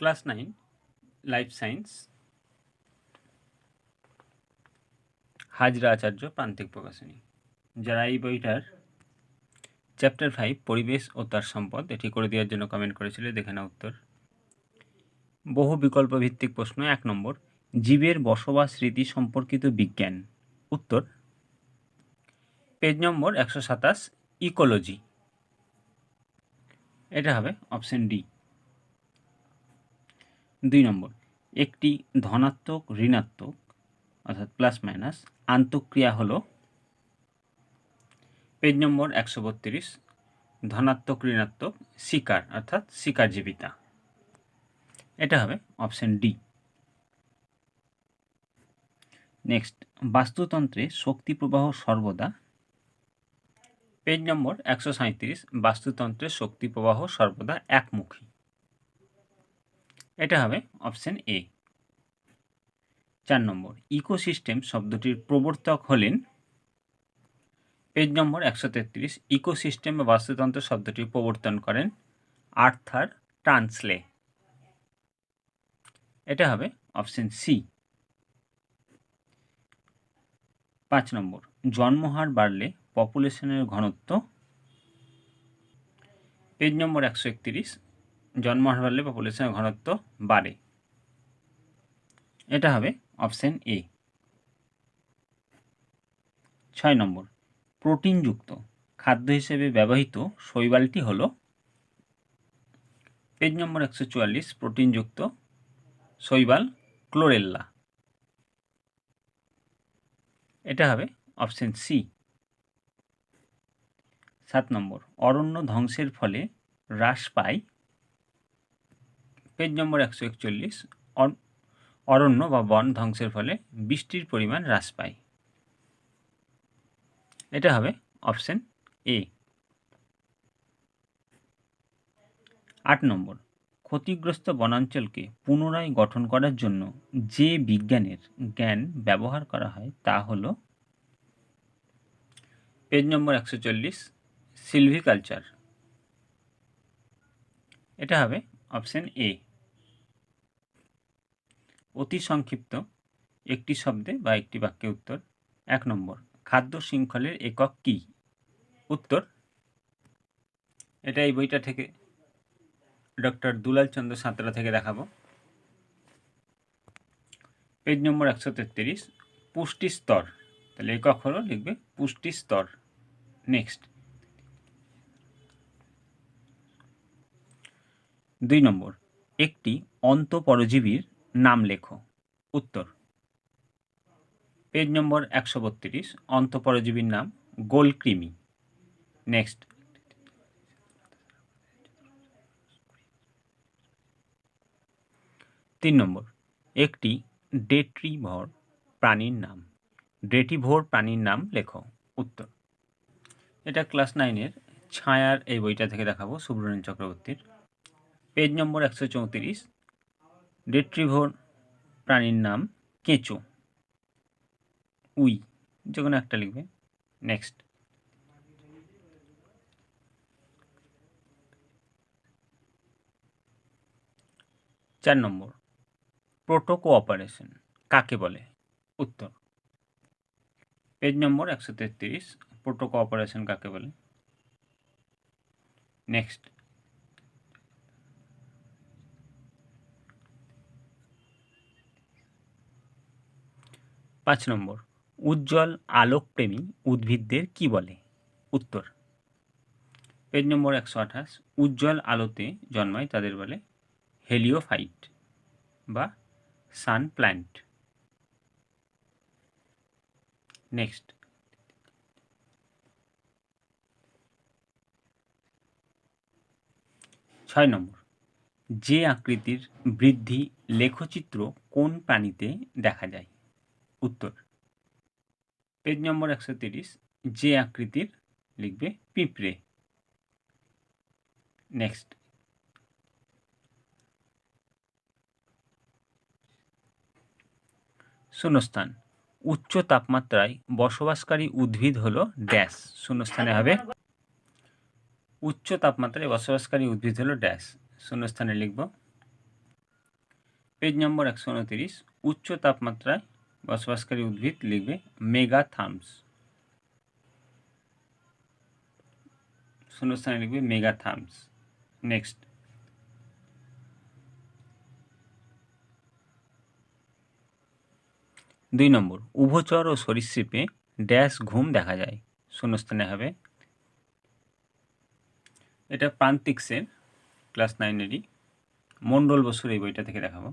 Class nine, life science Hazra Acharya Prantik Prakashani. যারা এই বইটার চ্যাপ্টার ফাইভ, পরিবেশ ও তার সম্পদ, এটি করে দেওয়ার জন্য কমেন্ট করেছিল, দেখে না উত্তর। বহু বিকল্প ভিত্তিক প্রশ্ন, এক নম্বর, জীবের বসবাস রীতি সম্পর্কিত বিজ্ঞান। উত্তর, পেজ নম্বর একশো সাতাশ, ইকোলজি। এটা হবে অপশন ডি। দুই নম্বর, একটি ধনাত্মক ঋণাত্মক, অর্থাৎ প্লাস মাইনাস আন্তঃক্রিয়া হলো পেজ নম্বর একশো বত্রিশ, ধনাত্মক ঋণাত্মক শিকার, অর্থাৎ শিকার শিকারজীবিতা। এটা হবে অপশন ডি নেক্সট বাস্তুতন্ত্রে শক্তি প্রবাহ সর্বদা পেজ নম্বর একশো সাঁত্রিশ বাস্তুতন্ত্রের শক্তি প্রবাহ সর্বদা একমুখী। এটা হবে অপশন এ চার নম্বর ইকোসিস্টেম শব্দটির প্রবর্তক হলেন পেজ নম্বর একশো তেত্রিশ ইকোসিস্টেম বা বাস্তুতন্ত্র শব্দটি প্রবর্তন করেন আর্থার ট্রান্সলে। এটা হবে অপশন সি পাঁচ নম্বর, জন্মহার বাড়লে পপুলেশনের ঘনত্ব। পেজ নম্বর একশো একত্রিশ জন্মহার বাড়লে পপুলেশনের ঘনত্ব বাড়ে। এটা হবে অপশন এ। ছয় নম্বর, প্রোটিনযুক্ত খাদ্য হিসেবে ব্যবহৃত শৈবালটি হল পেজ নম্বর একশো চুয়াল্লিশ, প্রোটিনযুক্ত শৈবাল ক্লোরেল্লা। এটা হবে অপশন সি। সাত নম্বর, অরণ্য ধ্বংসের ফলে হ্রাস পায় পেজ নম্বর একশো একচল্লিশ অরণ্য বা বন ধ্বংসের ফলে বৃষ্টির পরিমাণ হ্রাস পায়। এটা হবে অপশন এ আট নম্বর, ক্ষতিগ্রস্ত বনাঞ্চলকে পুনরায় গঠন করার জন্য যে বিজ্ঞানের জ্ঞান ব্যবহার করা হয় তা হল পেজ নম্বর একশো চল্লিশ সিলভিকালচার এটা হবে অপশন এ অতি সংক্ষিপ্ত, একটি শব্দে বা একটি বাক্যে উত্তর, এক নম্বর। খাদ্য শৃঙ্খলের একক কি? উত্তর, এটা এই বইটা থেকে ডক্টর দুলাল চন্দ্র সাঁতরা থেকে দেখাবো। পেজ নম্বর একশো তেত্রিশ, পুষ্টি স্তর। তাহলে একক হলো, লিখবে পুষ্টি স্তর। নেক্সট। দুই নম্বর, একটি অন্তপরজীবীর নাম লেখো। উত্তর। পেজ নম্বর একশো বত্রিশ, অন্তপরজীবীর নাম গোলকৃমি নেক্সট। তিন নম্বর। একটি ডেট্রিভর প্রাণীর নাম। ডেটিভোর প্রাণীর নাম লেখো। উত্তর। এটা ক্লাস নাইনের ছায়ার এই বইটা থেকে দেখাবো সুব্রমণ্য চক্রবর্তীর। পেজ নম্বর একশো চৌত্রিশ ডেট্রিভোর প্রাণীর নাম কেঁচো। উই যে কোনো একটা লিখবে। নেক্সট চার নম্বর। প্রোটো কোঅপারেশন কাকে বলে? উত্তর। পেজ নম্বর একশো তেত্রিশ প্রোটো কোঅপারেশন কাকে বলে? নেক্সট পাঁচ নম্বর, উজ্জ্বল আলোকপ্রেমী উদ্ভিদদের কি বলে? উত্তর। পেজ নম্বর একশো আঠাশ, উজ্জ্বল আলোতে জন্মায় তাদের বলে হেলিওফাইট বা সান প্ল্যান্ট। নেক্সট। ছয় নম্বর, যে আকৃতির বৃদ্ধি লেখচিত্র কোন প্রাণীতে দেখা যায়? উত্তর। পেজ নম্বর একশো তিরিশ, যে আকৃতির লিখবে পিঁপড়ে। নেক্সট শূন্যস্থান। উচ্চ তাপমাত্রায় বসবাসকারী উদ্ভিদ হলো ড্যাশ। শূন্যস্থানে হবে? উচ্চ তাপমাত্রায় বসবাসকারী উদ্ভিদ হলো ড্যাশ। শূন্যস্থানে লিখব। পেজ নম্বর একশো উনতিরিশ, উচ্চ তাপমাত্রায় বসবাসকারী উদ্ভিদ লিখবে মেগা থামস শূন্যস্থানে লিখবে মেগা থামস নেক্সট। দুই নম্বর, উভচর ও সরীসৃপে ড্যাশ ঘুম দেখা যায়। শূন্যস্থানে হবে। এটা প্রান্তিক্সের ক্লাস নাইনেরই। মণ্ডল বসুর এই বইটা থেকে দেখাবো।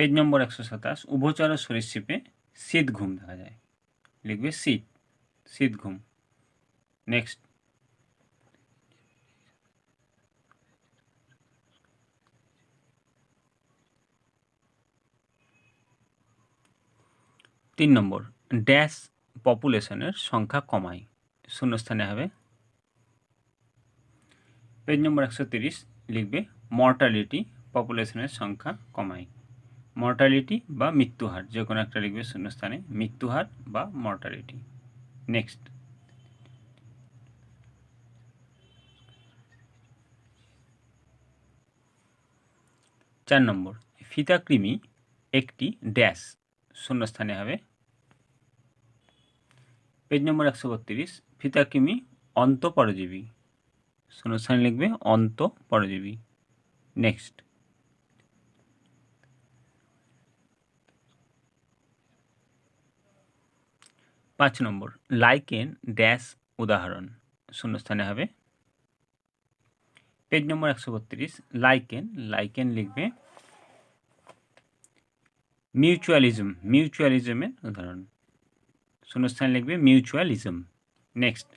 পেজ নম্বর একশো সাতাশ, উভচর সরীসৃপে শীত ঘুম দেখা যায়। লিখবে শীত শীত ঘুম। নেক্সট তিন নম্বর, ড্যাশ পপুলেশনের সংখ্যা কমায়। শূন্যস্থানে হবে। পেজ নম্বর একশো তিরিশ, লিখবে মর্টালিটি পপুলেশনের সংখ্যা কমায়। মর্টালিটি বা মৃত্যুহার, যে কোনো একটা লিখবে শূন্যস্থানে, মৃত্যুহার বা মর্টালিটি নেক্সট চার নম্বর, ফিতাকৃমি একটি ড্যাশ, শূন্যস্থানে হবে। পেজ নম্বর একশো বত্রিশ, ফিতাকৃমি অন্ত পরজীবী শূন্যস্থানে লিখবে অন্ত পরজীবী নেক্সট পাঁচ নম্বর লাইকেন ড্যাশ উদাহরণ। শূন্যস্থানে হবে। পেজ নম্বর একশো বত্রিশ লাইকেন লাইকেন লিখবে মিউচুয়ালিজম মিউচুয়ালিজমের উদাহরণ। শূন্যস্থানে লিখবে মিউচুয়ালিজম নেক্সট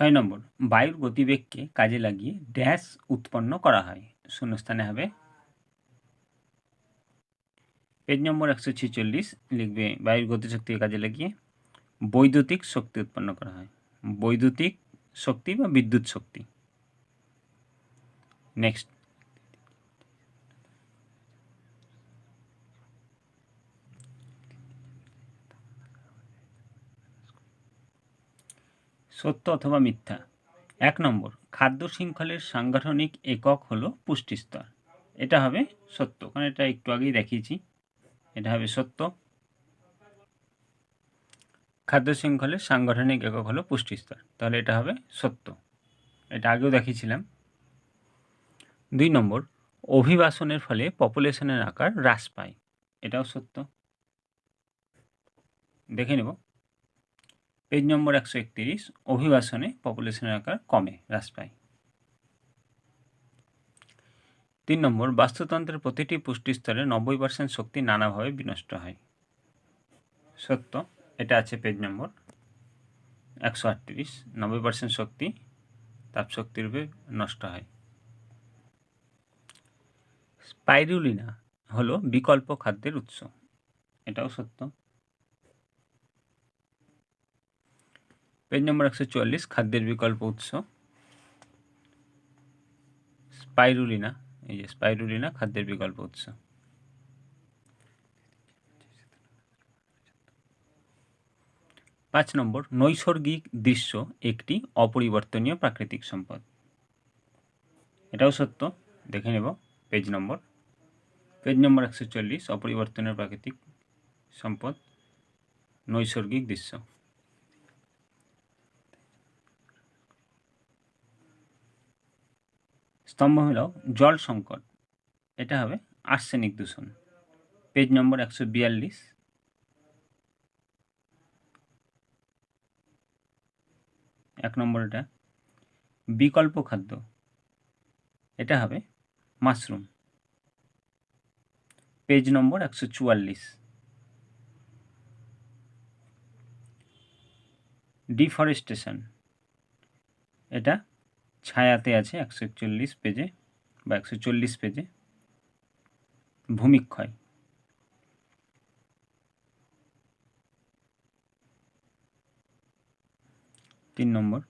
ছয় নম্বর, বায়ুর গতিবেগকে কাজে লাগিয়ে ড্যাশ উৎপন্ন করা হয়। শূন্যস্থানে হবে। পেজ নম্বর একশো ছেচল্লিশ লিখবে, বায়ুর গতিশক্তিকে কাজে লাগিয়ে বৈদ্যুতিক শক্তি উৎপন্ন করা হয়। বৈদ্যুতিক শক্তি বা বিদ্যুৎ শক্তি। নেক্সট। সত্য অথবা মিথ্যা? এক নম্বর, খাদ্য শৃঙ্খলের সাংগঠনিক একক হলো পুষ্টিস্তর। এটা হবে সত্য, কারণ এটা একটু আগেই দেখিয়েছি। এটা হবে সত্য। খাদ্য শৃঙ্খলের সাংগঠনিক একক হলো পুষ্টিস্তর। তাহলে এটা হবে সত্য। এটা আগেও দেখিয়েছিলাম। দুই নম্বর, অভিবাসনের ফলে পপুলেশনের আকার হ্রাস পায়। এটাও সত্য। দেখে নেব। পেজ নম্বর একশো একত্রিশ, অভিবাসনে পপুলেশনের আকার কমে, হ্রাস পায়। তিন নম্বর, বাস্তুতন্ত্রের প্রতিটি পুষ্টি স্তরে নব্বই পার্সেন্ট শক্তি নানাভাবে বিনষ্ট হয়। সত্য, এটা আছে পেজ নম্বর একশো আটত্রিশ, নব্বই পার্সেন্ট শক্তি তাপশক্তিরূপে নষ্ট হয়। স্পাইরুলিনা হলো বিকল্প খাদ্যের উৎস। এটাও সত্য। পেজ নম্বর একশো চুয়াল্লিশ, খাদ্যের বিকল্প উৎস। স্পাইরুলিনা, এই যে স্পাইরুলিনা, খাদ্যের বিকল্প উৎস। পাঁচ নম্বর, নৈসর্গিক দৃশ্য একটি অপরিবর্তনীয় প্রাকৃতিক সম্পদ। এটাও সত্য, দেখে নেব পেজ নম্বর পেজ নম্বর একশো চল্লিশ অপরিবর্তনীয় প্রাকৃতিক সম্পদ, নৈসর্গিক দৃশ্য। স্তম্ভ হল জল সংকট। এটা হবে আর্সেনিক দূষণ। পেজ নম্বর একশো বিয়াল্লিশ। এক নম্বর এটা, বিকল্প খাদ্য। এটা হবে মাশরুম। পেজ নম্বর একশো চুয়াল্লিশ। ডিফরেস্টেশন। এটা ছায়াতে আছে একশো একচল্লিশ পেজে বা একশো চল্লিশ পেজে ভূমিক্ষয়। তিন নম্বর,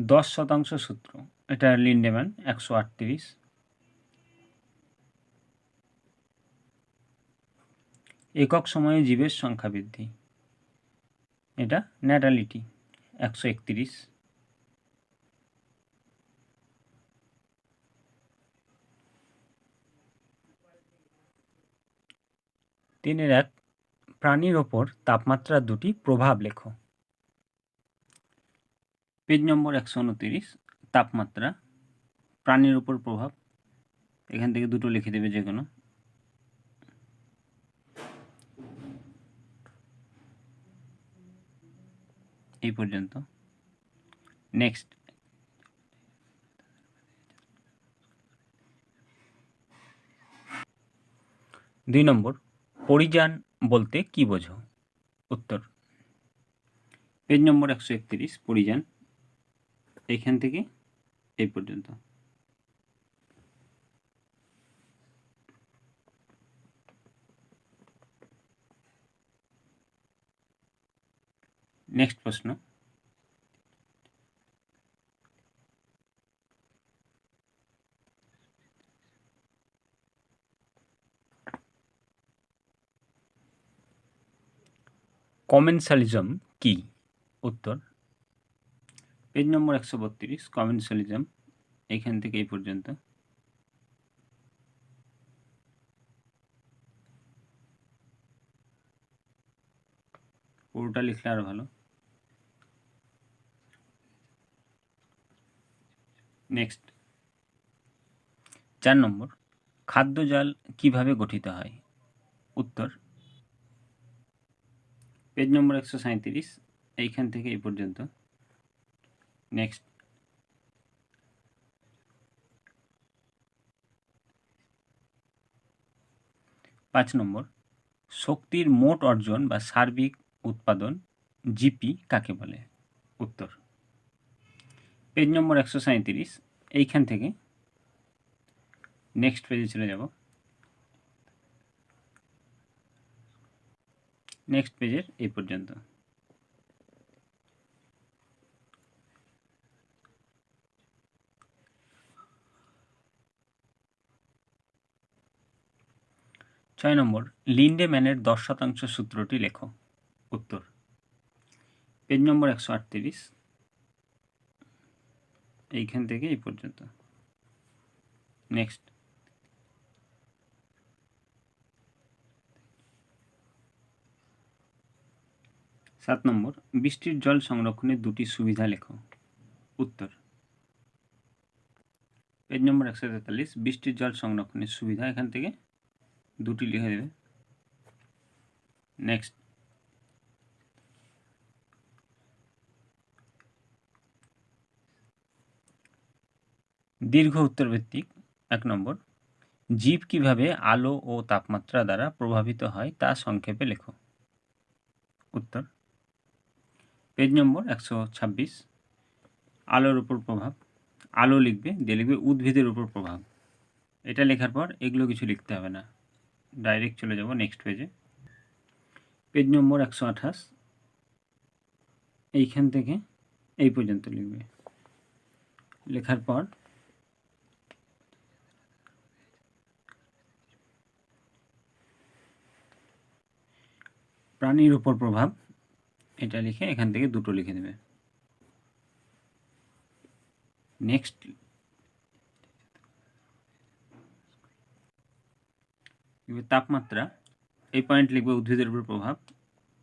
দশ শতাংশ সূত্র। এটা লিন্ডেম্যান, একশো আটত্রিশ। একক সময়ে জীবের সংখ্যা বৃদ্ধি। এটা ন্যাটালিটি, একশো একত্রিশ। তিনের এক প্রাণীর ওপর তাপমাত্রার দুটি প্রভাব লেখো। পেজ নম্বর একশো উনতিরিশ, তাপমাত্রা, প্রাণীর উপর প্রভাব। এখান থেকে দুটো লিখে দেবে যে কোনো। এই পর্যন্ত। নেক্সট দুই নম্বর। পরিযান বলতে কি বোঝো? উত্তর। পেজ নম্বর একশো একত্রিশ, পরিযান। এইখান থেকে এই পর্যন্ত। নেক্সট প্রশ্ন। কমেন্সালিজম কি? উত্তর, পেজ নম্বর একশো বত্রিশ, কমেন্সালিজম, এখান থেকে এই পর্যন্ত। পুরোটা লিখলে আরও ভালো। নেক্সট। চার নম্বর, খাদ্য জাল কীভাবে গঠিত হয়? উত্তর পেজ নম্বর একশো সাঁত্রিশ এইখান থেকে এই পর্যন্ত। নেক্সট পাঁচ নম্বর, শক্তির মোট অর্জন বা সার্বিক উৎপাদন, জিপি, কাকে বলে? উত্তর। পেজ নম্বর একশো সাঁত্রিশ এইখান থেকে। নেক্সট পেজে চলে যাব। নেক্সট পেজের এই পর্যন্ত। ছয় নম্বর লিন্ডেম্যানের দশ শতাংশ সূত্রটি লেখো। উত্তর। পেজ নম্বর একশো আটত্রিশ। এইখান থেকে এই পর্যন্ত। নেক্সট সাত নম্বর, বৃষ্টির জল সংরক্ষণের দুটি সুবিধা লেখো। উত্তর। পেজ নম্বর একশো তেতাল্লিশ, বৃষ্টির জল সংরক্ষণের সুবিধা, এখান থেকে দুটি লিখে দেবে। নেক্সট দীর্ঘ উত্তরভিত্তিক, এক নম্বর। জীব কীভাবে আলো ও তাপমাত্রা দ্বারা প্রভাবিত হয় তা সংক্ষেপে লেখো। উত্তর। পেজ নম্বর একশো ছাব্বিশ। আলোর উপর প্রভাব। আলো লিখবে, দিয়ে লিখবে উদ্ভিদের উপর প্রভাব। এটা লেখার পর এগুলো কিছু লিখতে হবে না। ডাইরেক্ট চলে যাব নেক্সট পেজে। পেজ নম্বর একশো আঠাশ। এইখান থেকে এই পর্যন্ত লিখবে। লেখার পর প্রাণীর উপর প্রভাব। এটা লিখে এখান থেকে দুটো লিখে দেবে। নেক্সট লিখবে তাপমাত্রা, এই পয়েন্ট লিখবে উদ্ভিদের উপর প্রভাব।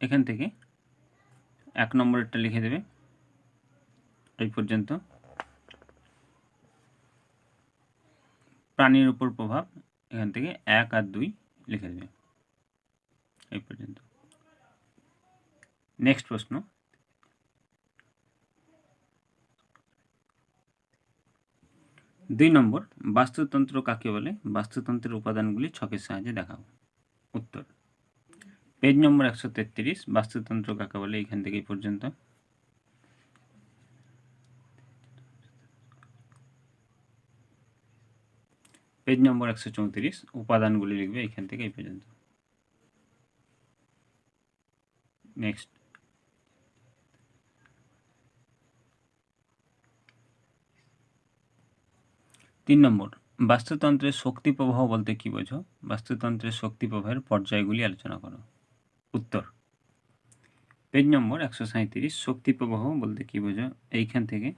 এখান থেকে এক নম্বরেরটা লিখে দেবে। এই পর্যন্ত। প্রাণীর উপর প্রভাব, এখান থেকে এক আর দুই লিখে দেবে। এই পর্যন্ত। নেক্সট প্রশ্ন. দুই নম্বর, বাস্তুতন্ত্র কাকে বলে? বাস্তুতন্ত্রের উপাদানগুলি ছকের সাহায্যে দেখাও। উত্তর। পেজ নম্বর একশো তেত্রিশ, বাস্তুতন্ত্র কাকে বলে? এখান থেকে পর্যন্ত। পেজ নম্বর একশো চৌত্রিশ, উপাদানগুলি লিখবে এখান থেকে এই পর্যন্ত। নেক্সট তিন নম্বর, বাস্তুতন্ত্রের শক্তি প্রবাহ বলতে কী বোঝো? বাস্তুতন্ত্রের শক্তি প্রবাহের পর্যায়গুলি আলোচনা করো। উত্তর, পেজ নম্বর একশো সাঁইত্রিশ, শক্তি প্রবাহ বলতে কী বোঝো? এইখান থেকে,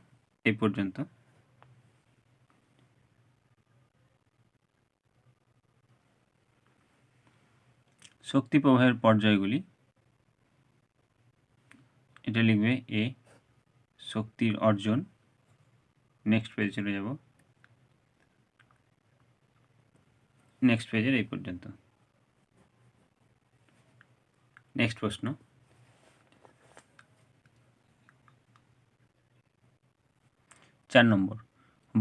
এই পর্যন্ত। শক্তি প্রবাহের পর্যায়গুলি, এটা লিখবে এ, শক্তির অর্জন। নেক্সট পেজে চলে যাব। নেক্সট পেজের এই পর্যন্ত। নেক্সট প্রশ্ন। চার নম্বর।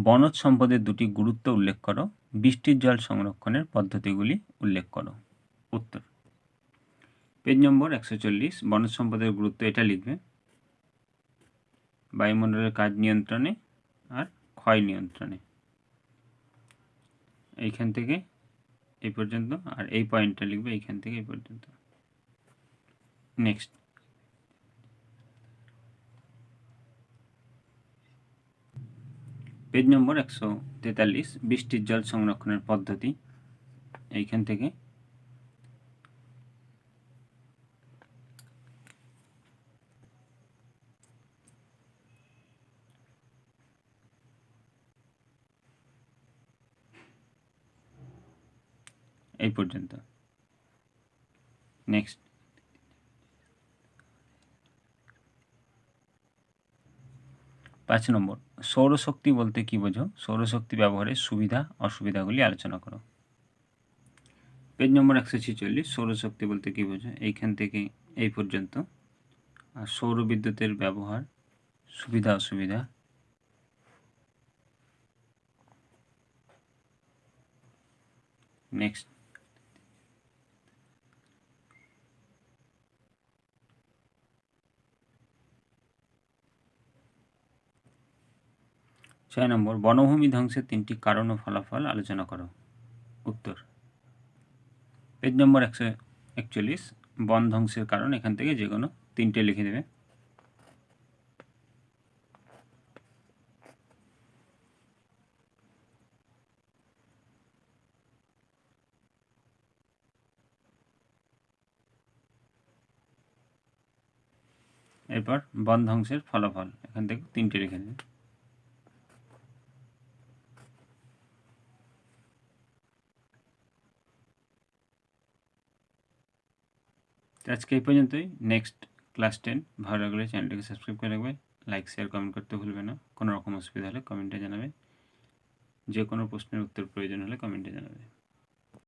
বনজ সম্পদের দুটি গুরুত্ব উল্লেখ করো, বৃষ্টির জল সংরক্ষণের পদ্ধতিগুলি উল্লেখ করো। উত্তর। পেজ নম্বর একশো চল্লিশ, বনজ সম্পদের গুরুত্ব এটা লিখবে। বায়ুমণ্ডলের কাজ নিয়ন্ত্রণে আর ক্ষয় নিয়ন্ত্রণে। এইখান থেকে এই পর্যন্ত, আর এই পয়েন্টটা লিখবে এইখান থেকে এই পর্যন্ত। নেক্সট পেজ নম্বর একশো তেতাল্লিশ, বৃষ্টির জল সংরক্ষণের পদ্ধতি। এইখান থেকে। এই পর্যন্ত। নেক্সট পাঁচ নম্বর। সৌরশক্তি বলতে কি বোঝো? সৌরশক্তি ব্যবহারের সুবিধা, অসুবিধাগুলি আলোচনা করো। পেজ নম্বর একশো ছেচল্লিশ, সৌরশক্তি বলতে কি বোঝো? এইখান থেকে এই পর্যন্ত। আর সৌর বিদ্যুতের ব্যবহার, সুবিধা, অসুবিধা। নেক্সট ছয় নম্বর, বনভূমি ধ্বংসের তিনটি কারণ ও ফলাফল আলোচনা করো। উত্তর। পেজ নম্বর একশো একচল্লিশ, বন ধ্বংসের কারণ, এখান থেকে যে কোনো তিনটে লিখে দেবে। এরপর বন ধ্বংসের ফলাফল, এখান থেকে তিনটে লিখে দেবে। আজকে এই পর্যন্তই। নেক্সট ক্লাস টেন ভালো লাগলে চ্যানেলটাকে সাবস্ক্রাইব করে রাখবে। লাইক শেয়ার কমেন্ট করতে ভুলবে না। কোনো রকম অসুবিধা হলে কমেন্টে জানাবে। যে কোনো প্রশ্নের উত্তর প্রয়োজন হলে কমেন্টে জানাবে।